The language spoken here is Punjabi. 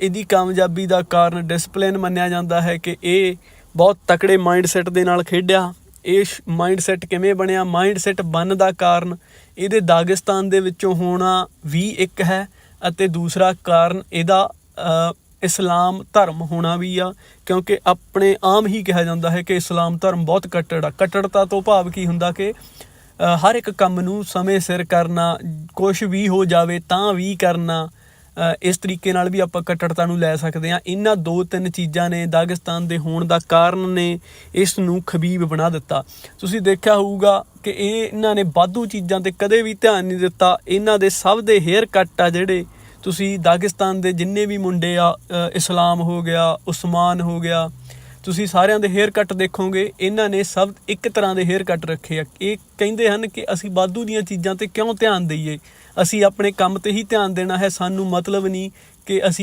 ਇਹਦੀ ਕਾਮਯਾਬੀ ਦਾ ਕਾਰਨ ਡਿਸਪਲਿਨ ਮੰਨਿਆ ਜਾਂਦਾ ਹੈ ਕਿ ਇਹ ਬਹੁਤ ਤਕੜੇ ਮਾਈਂਡਸੈਟ ਦੇ ਨਾਲ ਖੇਡਿਆ। ਇਹ ਮਾਈਂਡਸੈਟ ਕਿਵੇਂ ਬਣਿਆ? ਮਾਈਂਡਸੈਟ ਬਣ ਦਾ ਕਾਰਨ ਇਹਦੇ ਦਾਗਿਸਤਾਨ ਦੇ ਵਿੱਚੋਂ ਹੋਣਾ ਵੀ ਇੱਕ ਹੈ ਅਤੇ ਦੂਸਰਾ ਕਾਰਨ ਇਹਦਾ ਇਸਲਾਮ ਧਰਮ ਹੋਣਾ ਵੀ ਆ, ਕਿਉਂਕਿ ਆਪਣੇ ਆਮ ਹੀ ਕਿਹਾ ਜਾਂਦਾ ਹੈ ਕਿ ਇਸਲਾਮ ਧਰਮ ਬਹੁਤ ਕੱਟੜ। ਆ ਕੱਟੜਤਾ ਤੋਂ ਭਾਵ ਕੀ ਹੁੰਦਾ ਕਿ ਹਰ ਇੱਕ ਕੰਮ ਨੂੰ ਸਮੇਂ ਸਿਰ ਕਰਨਾ ਕੁਝ ਵੀ ਹੋ ਜਾਵੇ ਤਾਂ ਵੀ ਕਰਨਾ ਇਸ ਤਰੀਕੇ ਨਾਲ ਵੀ ਆਪਾਂ ਕੱਟੜਤਾ ਨੂੰ ਲੈ ਸਕਦੇ ਹਾਂ। ਇਹਨਾਂ ਦੋ ਤਿੰਨ ਚੀਜ਼ਾਂ ਨੇ ਦਾਗਿਸਤਾਨ ਦੇ ਹੋਣ ਦਾ ਕਾਰਨ ਨੇ ਇਸ ਨੂੰ ਖਬੀਬ ਬਣਾ ਦਿੱਤਾ। ਤੁਸੀਂ ਦੇਖਿਆ ਹੋਊਗਾ ਕਿ ਇਹ ਇਹਨਾਂ ਨੇ ਬਾਧੂ ਚੀਜ਼ਾਂ ਤੇ ਕਦੇ ਵੀ ਧਿਆਨ ਨਹੀਂ ਦਿੱਤਾ। ਇਹਨਾਂ ਦੇ ਸਭ ਦੇ ਹੇਅਰ ਕੱਟ ਆ ਜਿਹੜੇ ਤੁਸੀਂ ਦਾਗਿਸਤਾਨ ਦੇ ਜਿੰਨੇ ਵੀ ਮੁੰਡੇ ਆ ਇਸਲਾਮ ਹੋ ਗਿਆ, ਉਸਮਾਨ ਹੋ ਗਿਆ ਤੁਸੀਂ ਸਾਰਿਆਂ ਦੇ ਹੇਅਰ ਕੱਟ ਦੇਖੋਗੇ, ਇਹਨਾਂ ਨੇ ਸਭ ਇੱਕ ਤਰ੍ਹਾਂ ਦੇ ਹੇਅਰ ਕੱਟ ਰੱਖੇ ਆ। ਇਹ ਕਹਿੰਦੇ ਹਨ ਕਿ ਅਸੀਂ ਬਾਧੂ ਦੀਆਂ ਚੀਜ਼ਾਂ ਤੇ ਕਿਉਂ ਧਿਆਨ ਦਈਏ? ਅਸੀਂ ਆਪਣੇ ਕੰਮ ਤੇ ਹੀ ਧਿਆਨ ਦੇਣਾ ਹੈ, ਸਾਨੂੰ ਮਤਲਬ ਨਹੀਂ ਕਿ ਅਸੀਂ